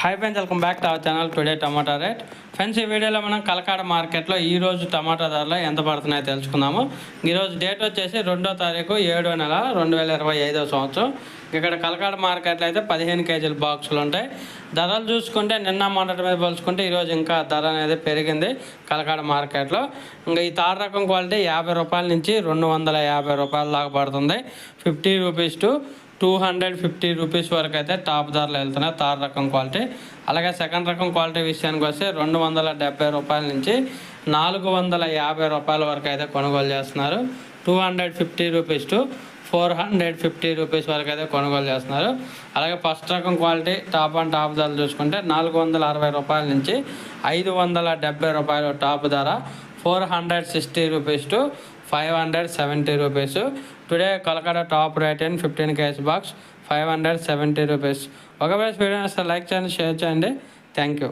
Hi friends welcome back to our channel today tomato rate friends ఈ వీడియోలో మనం కలకాడ మార్కెట్లో ఈరోజు టమాటా ధరలు ఎంత పడుతున్నాయో తెలుసుకుందాము. ఈరోజు డేట్ వచ్చేసి రెండో తారీఖు ఏడో నెల రెండు వేల ఇరవై ఐదో సంవత్సరం. ఇక్కడ కలకాడ మార్కెట్లో అయితే పదిహేను కేజీల బాక్సులు ఉంటాయి. ధరలు చూసుకుంటే నిన్న మొన్నటి మీద పోల్చుకుంటే ఈరోజు ఇంకా ధర అనేది పెరిగింది కలకాడ మార్కెట్లో ఇంకా ఈ తార రకం క్వాలిటీ యాభై రూపాయల నుంచి రెండు వందల యాభై రూపాయల దాకా పడుతుంది. Fifty rupees to two hundred fifty rupees వరకు అయితే టాప్ ధరలు వెళ్తున్నాయి తార్ రకం క్వాలిటీ. అలాగే సెకండ్ రకం క్వాలిటీ విషయానికి వస్తే రెండు వందల డెబ్బై రూపాయల నుంచి నాలుగు వందల యాభై రూపాయల వరకు అయితే కొనుగోలు చేస్తున్నారు. Two hundred fifty rupees to four hundred fifty rupees వరకు అయితే కొనుగోలు చేస్తున్నారు. అలాగే ఫస్ట్ రకం క్వాలిటీ టాప్ అండ్ టాప్ ధరలు చూసుకుంటే నాలుగు వందల అరవై రూపాయల నుంచి ఐదు వందల డెబ్బై రూపాయలు టాప్ ధర. Four hundred sixty rupees to five hundred seventy rupees. Today Kalakada top rate in fifteen cash box five hundred seventy rupees ఒకవేళ వీడియో లైక్ చేయండి షేర్ చేయండి. Thank you